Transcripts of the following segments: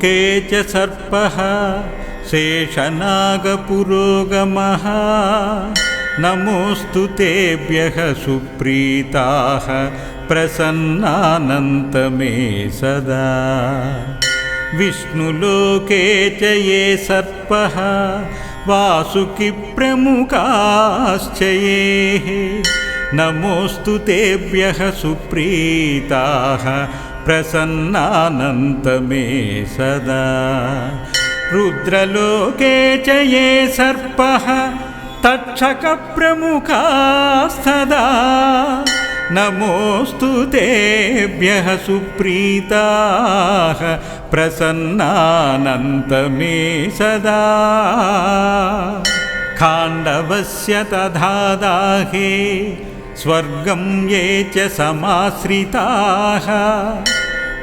ब्रह्मलोके च सर्पः शेषनागपुरोगमः। नमोऽस्तु तेभ्यः सुप्रीताः प्रसन्नानन्तमे सदा। विष्णुलोके च ये सर्पः वासुकिप्रमुखाश्च ये। नमोऽस्तु तेभ्यः सुप्रीताः प्रसन्नानन्तमे सदा रुद्रलोके च ये सर्पः तक्षकप्रमुखास्तदा नमोऽस्तु तेभ्यः सुप्रीताः प्रसन्नानन्तमे सदा खाण्डवस्य तथा दाहे स्वर्गं ये च समाश्रिताः।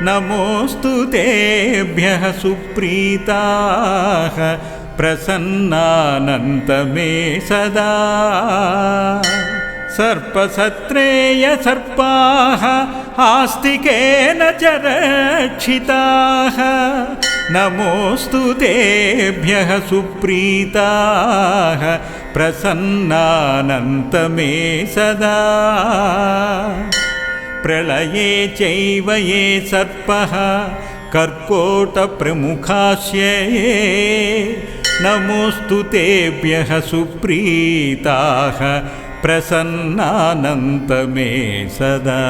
नमोऽस्तु तेभ्यः सुप्रीताः। प्रसन्नानन्तमे सदा। सर्पसत्रेयसर्पाः आस्तिकेन च रक्षिताः। नमोऽस्तु तेभ्यः सुप्रीताः प्रसन्नानन्तमे सदा। प्रलये चैव ये सर्पः कर्कोटप्रमुखास्य। ये नमोऽस्तु तेभ्यः सुप्रीताः प्रसन्नानन्तमे सदा।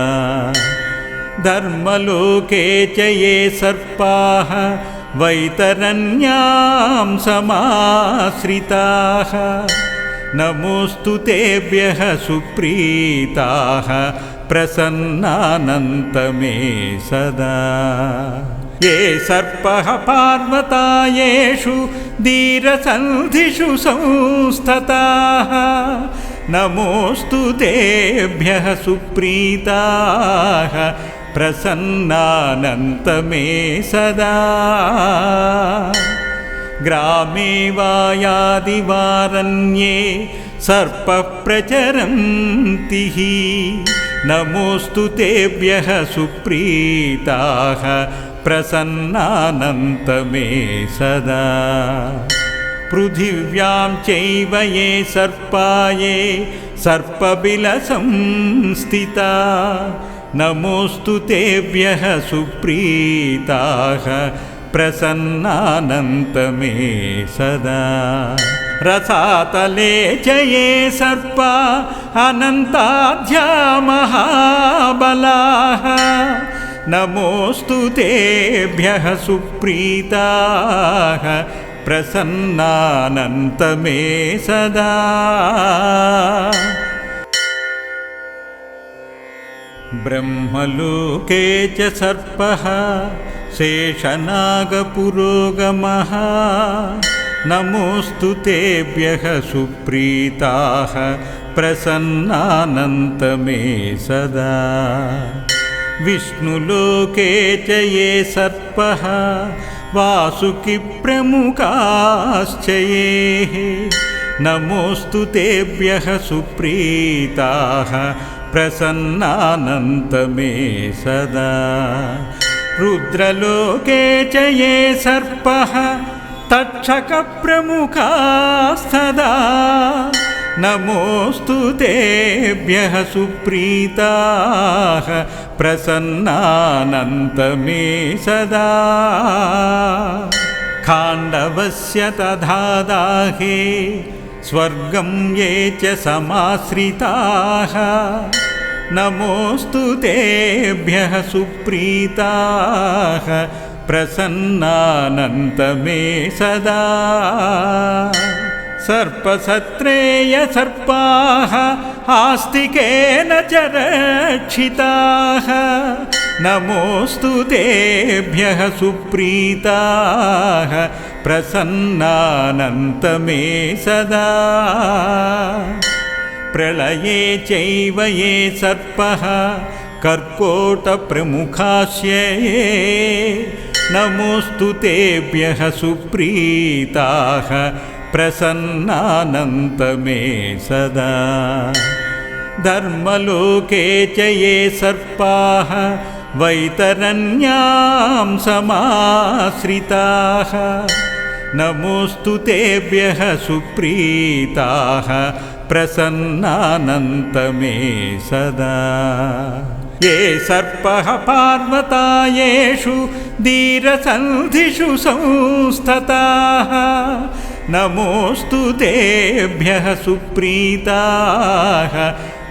धर्मलोके च ये सर्पाः वैतरण्यां समाश्रिताः नमोऽस्तु तेभ्यः सुप्रीताः प्रसन्नानन्तमे सदा। ये सर्पः पार्वतायेषु धीरसन्धिषु संस्तताः नमोऽस्तु तेभ्यः सुप्रीताः प्रसन्नानन्तमे सदा ग्रामे वायादिवारण्ये सर्पः प्रचरन्ति हि नमोऽस्तु तेभ्यः सुप्रीताः प्रसन्नानन्तमे सदा। पृथिव्यां चैव ये सर्पाये सर्पबिलसंस्थिता नमोऽस्तु तेभ्यः सुप्रीताः प्रसन्नानन्तमे सदा। रसातले च ये सर्पा अनन्ताध्या महाबलाः नमोऽस्तु तेभ्यः सुप्रीताः प्रसन्नानन्तमे सदा। ब्रह्मलोके च सर्पः शेषनागपुरोगमः। नमोऽस्तु तेभ्यः सुप्रीताः प्रसन्नानन्तमे सदा। विष्णुलोके च ये सर्पः वासुकिप्रमुखाश्च ये नमोऽस्तु तेभ्यः सुप्रीताः प्रसन्नानन्तमे सदा रुद्रलोके च ये सर्पः तक्षकप्रमुखास्तदा नमोऽस्तु तेभ्यः सुप्रीताः प्रसन्नानन्तमे सदा खाण्डवस्य तथा दाहे स्वर्गं ये च समाश्रिताः नमोऽस्तु तेभ्यः सुप्रीताः प्रसन्नानन्तमे सदा। सर्पसत्रेयसर्पाः आस्तिकेन च रक्षिताः। नमोऽस्तु तेभ्यः सुप्रीताः प्रसन्नानन्तमे सदा प्रलये चैव ये सर्पः कर्कोटप्रमुखास्य ये नमोऽस्तु तेभ्यः सुप्रीताः प्रसन्नानन्तमे सदा। धर्मलोके च ये सर्पाः वैतरण्यां समाश्रिताः। नमोऽस्तु तेभ्यः सुप्रीताः प्रसन्नानन्तमे सदा। ये सर्पः पार्वतायेषु धीरसन्धिषु संस्तताः। नमोऽस्तु तेभ्यः सुप्रीताः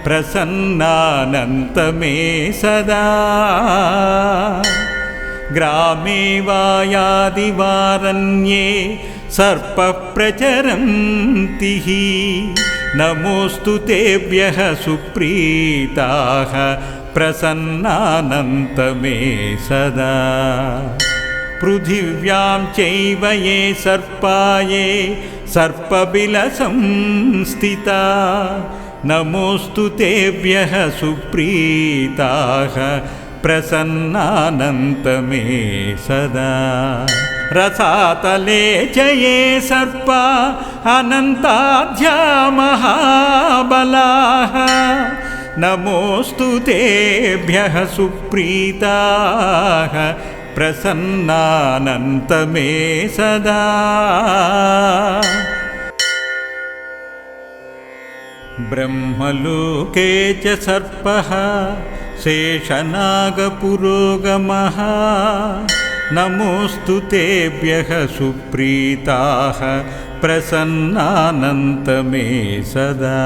प्रसन्नानन्तमे सदा। ग्रामे वा यादिवारण्ये सर्पः प्रचरन्ति हि नमोऽस्तु तेभ्यः सुप्रीताः प्रसन्नानन्तमे सदा। पृथिव्यां चैव ये सर्पाये सर्पबिलसंस्थिता नमोऽस्तु तेभ्यः सुप्रीताः प्रसन्नानन्तमे सदा। रसातले च ये सर्पा अनन्ताध्या महाबलाः नमोऽस्तु तेभ्यः सुप्रीताः प्रसन्नानन्तमे सदा। ब्रह्मलोके च सर्पः शेषनागपुरोगमः। नमोऽस्तु तेभ्यः सुप्रीताः प्रसन्नानन्तमे सदा।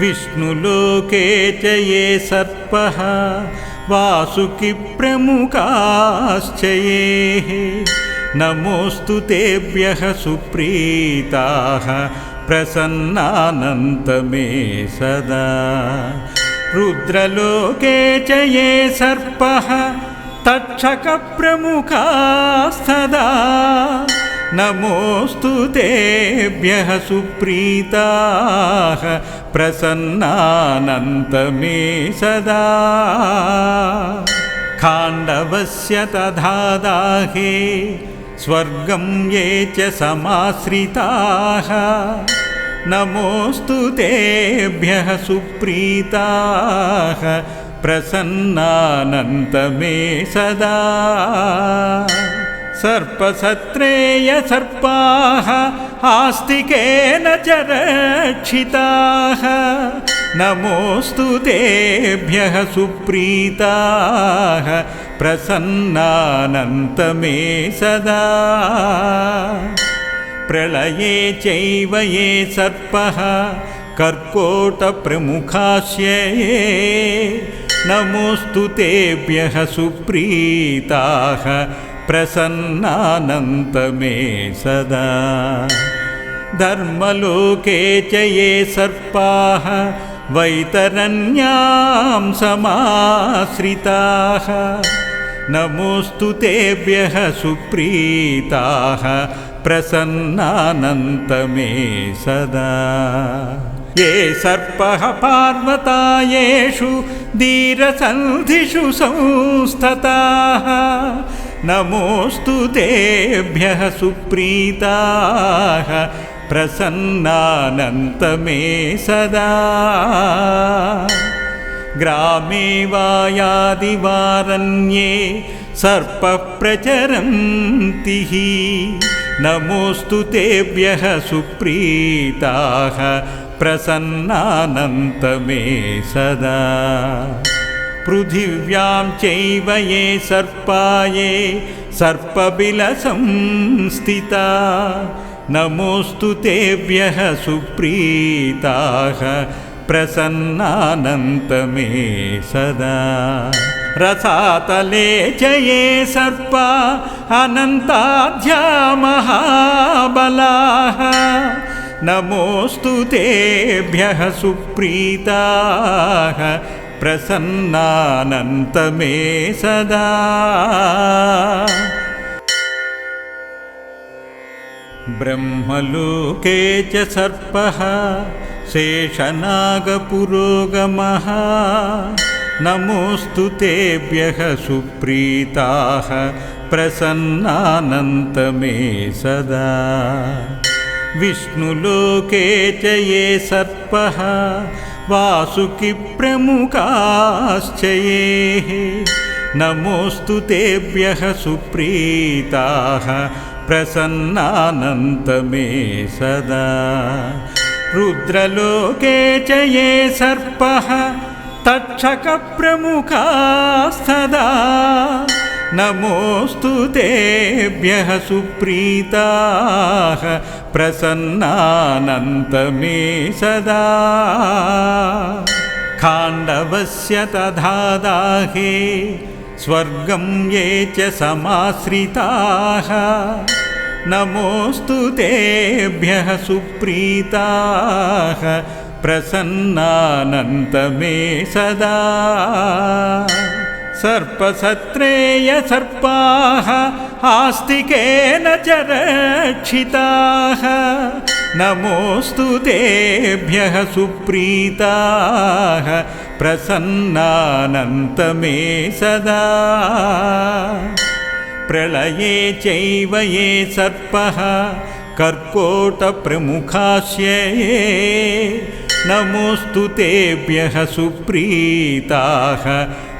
विष्णुलोके च ये सर्पः वासुकिप्रमुखाश्च ये। नमोऽस्तु तेभ्यः सुप्रीताः प्रसन्नानन्तमे सदा रुद्रलोके च ये सर्पः तक्षकप्रमुखास्तदा नमोऽस्तु तेभ्यः सुप्रीताः प्रसन्नानन्तमे सदा। खाण्डवस्य तथा दाहे स्वर्गं ये च समाश्रिताः नमोऽस्तु तेभ्यः सुप्रीताः प्रसन्नानन्तमे सदा। सर्पसत्रेय सर्पाः आस्तिकेन च रक्षिताः। नमोऽस्तु तेभ्यः सुप्रीताः प्रसन्नानन्तमे सदा प्रलये चैव ये सर्पः कर्कोटप्रमुखास्य। ये नमोऽस्तु तेभ्यः सुप्रीताः प्रसन्नानन्तमे सदा। धर्मलोके च ये सर्पाः वैतरण्यां समाश्रिताः नमोऽस्तु तेभ्यः सुप्रीताः प्रसन्नानन्तमे सदा। ये सर्पः पार्वतायेषु धीरसन्धिषु संस्तताः नमोऽस्तु तेभ्यः सुप्रीताः प्रसन्नानन्तमे सदा ग्रामे वा यादिवारण्ये सर्पः प्रचरन्ति हि नमोऽस्तु तेभ्यः सुप्रीताः प्रसन्नानन्तमे सदा। पृथिव्यां चैव ये सर्पाये सर्पबिलसंस्थिता नमोऽस्तु तेभ्यः सुप्रीताः प्रसन्नानन्तमे सदा रसातले च ये सर्पा अनन्ताध्या महाबलाः नमोऽस्तु तेभ्यः सुप्रीताः प्रसन्नानन्तमे सदा ब्रह्मलोके च सर्पः शेषनागपुरोगमः। नमोऽस्तु तेभ्यः सुप्रीताः प्रसन्नानन्तमे सदा। विष्णुलोके च ये सर्पः वासुकिप्रमुखाश्च ये। नमोऽस्तु तेभ्यः सुप्रीताः प्रसन्नानन्तमे सदा रुद्रलोके च ये सर्पः तक्षकप्रमुखास्तदा नमोऽस्तु तेभ्यः सुप्रीताः प्रसन्नानन्तमे सदा। खाण्डवस्य तथा दाहे स्वर्गं ये च समाश्रिताः नमोऽस्तु तेभ्यः सुप्रीताः प्रसन्नानन्तमे सदा। सर्पसत्रेयसर्पाः आस्तिकेन च रक्षिताः। नमोऽस्तु तेभ्यः सुप्रीताः प्रसन्नानन्तमे सदा प्रलये चैव ये सर्पः कर्कोटप्रमुखास्य। ये नमोऽस्तु तेभ्यः सुप्रीताः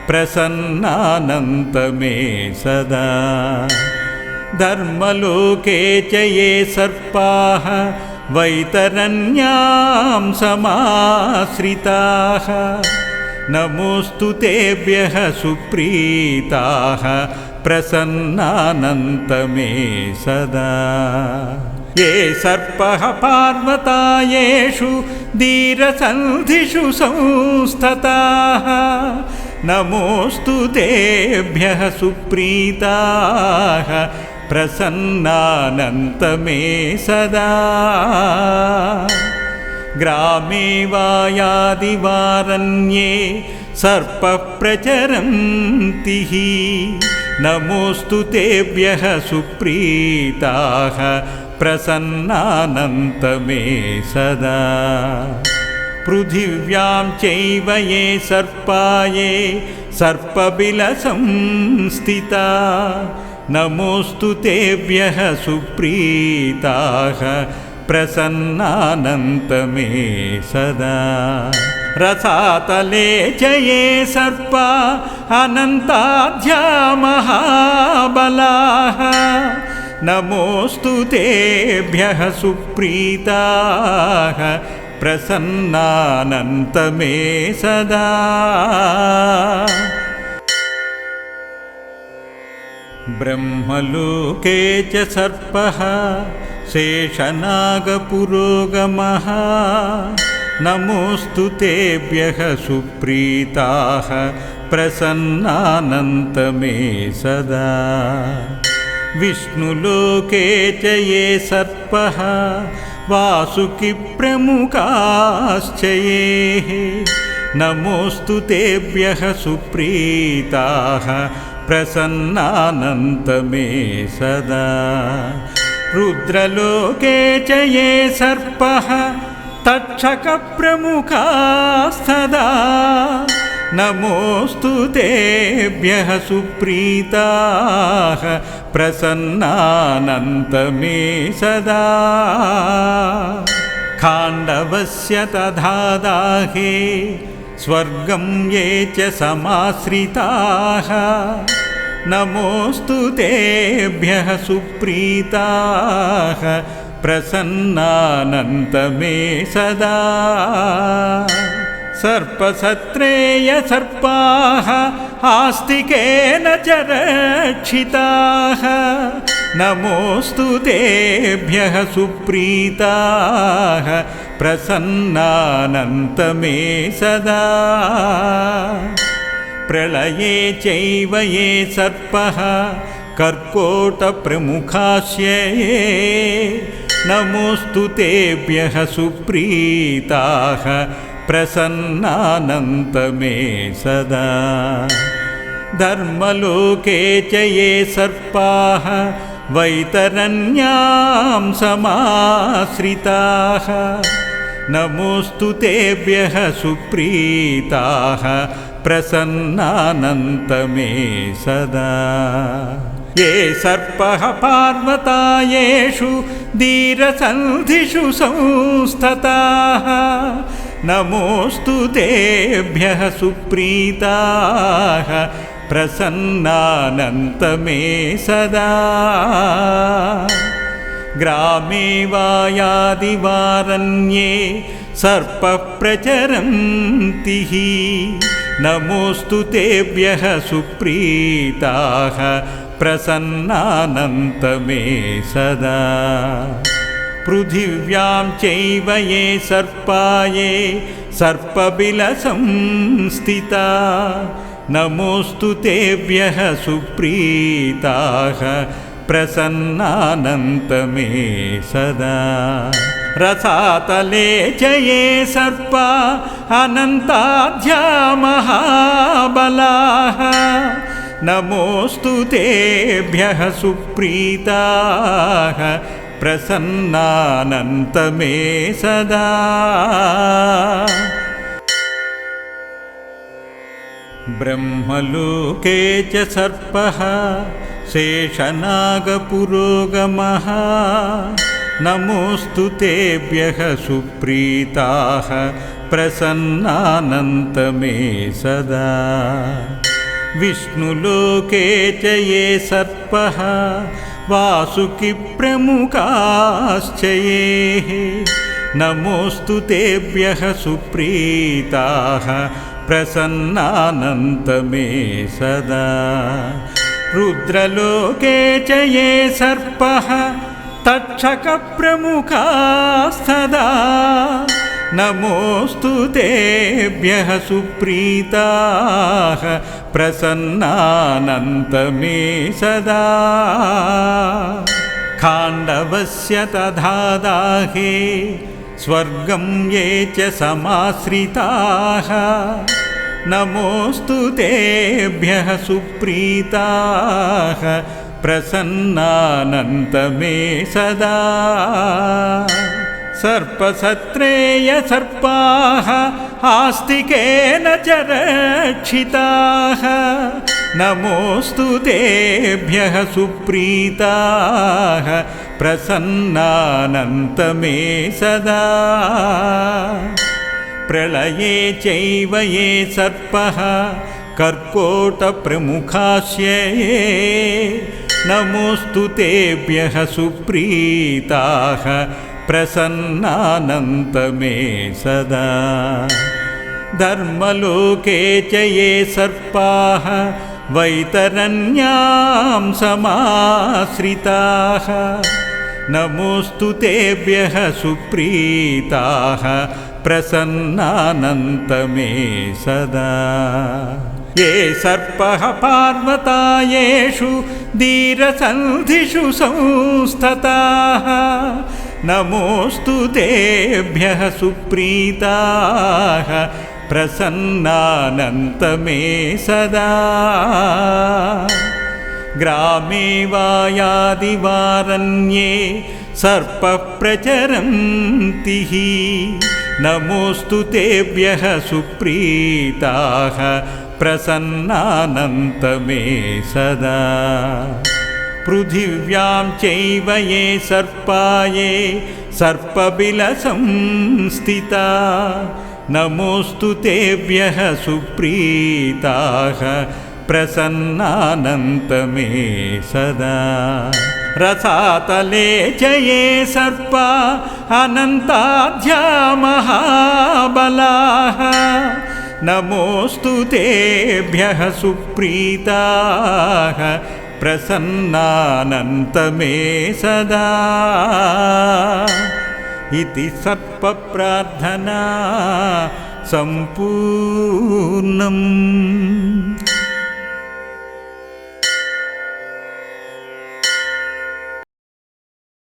प्रसन्नानन्तमे सदा। धर्मलोके च ये सर्पाः वैतरण्यां समाश्रिताः। नमोऽस्तु तेभ्यः सुप्रीताः प्रसन्नानन्तमे सदा। ये सर्पः पार्वतायेषु धीरसन्धिषु संस्तताः। नमोऽस्तु तेभ्यः सुप्रीताः प्रसन्नानन्तमे सदा। ग्रामे वायादिवारण्ये सर्पप्रचरन्ति नमोऽस्तु तेभ्यः सुप्रीताः प्रसन्नानन्तमे सदा। पृथिव्यां चैव ये सर्पाये सर्पबिलसंस्थिता नमोऽस्तु तेभ्यः सुप्रीताः प्रसन्नानन्तमे सदा रसातले च ये सर्पा अनन्ताध्या महाबलाः नमोऽस्तु तेभ्यः सुप्रीताः प्रसन्नानन्तमे सदा। ब्रह्मलोके च सर्पः शेषनागपुरोगमः नमोऽस्तु तेभ्यः सुप्रीताः प्रसन्नानन्तमे सदा। विष्णुलोके च ये सर्पः वासुकिप्रमुखाश्च ये। नमोऽस्तु तेभ्यः सुप्रीताः प्रसन्नानन्तमे सदा। रुद्रलोके च ये सर्पः तक्षकप्रमुखास्तदा नमोऽस्तु तेभ्यः सुप्रीताः प्रसन्नानन्तमे सदा। खाण्डवस्य तथा दाहे स्वर्गं ये च समाश्रिताः। नमोऽस्तु तेभ्यः सुप्रीताः प्रसन्नानन्तमे सदा सर्पसत्रेयसर्पाः आस्तिकेन च रक्षिताः। नमोऽस्तु तेभ्यः सुप्रीताः प्रसन्नानन्तमे सदा प्रलये चैव ये सर्पः कर्कोटप्रमुखास्य ये नमोऽस्तु तेभ्यः सुप्रीताः प्रसन्नानन्तमे सदा। धर्मलोके च ये सर्पाः वैतरण्यां समाश्रिताः। नमोऽस्तु तेभ्यः सुप्रीताः प्रसन्नानन्तमे सदा ये सर्पः पार्वतायेषु धीरसन्धिषु संस्तताः। नमोऽस्तु तेभ्यः सुप्रीताः प्रसन्नानन्तमे सदा। ग्रामे वायादिवारण्ये सर्पप्रचरन्ति हि। नमोऽस्तु तेभ्यः सुप्रीताः प्रसन्नानन्तमे सदा। पृथिव्यां चैव ये सर्पाये सर्पबिलसंस्थिता नमोऽस्तु तेभ्यः सुप्रीताः प्रसन्नानन्तमे सदा। रसातले च ये सर्पा अनन्ताध्या महाबलाः नमोऽस्तु तेभ्यः सुप्रीताः प्रसन्नानन्तमे सदा। ब्रह्मलोके च सर्पः शेषनागपुरोगमः नमोऽस्तु तेभ्यः सुप्रीताः प्रसन्नानन्तमे सदा विष्णुलोके च ये सर्पः वासुकिप्रमुखाश्च ये। नमोऽस्तु तेभ्यः सुप्रीताः प्रसन्नानन्तमे सदा। रुद्रलोके च ये सर्पः तक्षकप्रमुखास्तदा नमोऽस्तु तेभ्यः सुप्रीताः प्रसन्नानन्तमे सदा। खाण्डवस्य तथा दाहे स्वर्गं ये च समाश्रिताः। नमोऽस्तु तेभ्यः सुप्रीताः प्रसन्नानन्तमे सदा सर्पसत्रेय सर्पाः आस्तिकेन च रक्षिताः। नमोऽस्तु तेभ्यः सुप्रीताः। प्रसन्नानन्तमे सदा। प्रलये चैव ये सर्पः कर्कोटप्रमुखास्य ये नमोऽस्तु तेभ्यः सुप्रीताः प्रसन्नानन्तमे सदा। धर्मलोके च ये सर्पाः वैतरण्यां समाश्रिताः। नमोऽस्तु तेभ्यः सुप्रीताः प्रसन्नानन्तमे सदा। ये सर्पः पार्वतायेषु धीरसन्धिषु संस्तताः नमोऽस्तु तेभ्यः सुप्रीताः प्रसन्नानन्तमे सदा। ग्रामे वायादिवारण्ये सर्पप्रचरन्ति नमोऽस्तु तेभ्यः सुप्रीताः प्रसन्नानन्तमे सदा पृथिव्यां चैव ये सर्पाये सर्पबिलसंस्थिता नमोऽस्तु तेभ्यः सुप्रीताः प्रसन्नानन्तमे सदा। रसातले च ये सर्पा अनन्ताध्या महाबलाः नमोऽस्तु तेभ्यः सुप्रीताः प्रसन्नानन्तमे सदा। इति सर्पप्रार्थना सम्पूर्णम्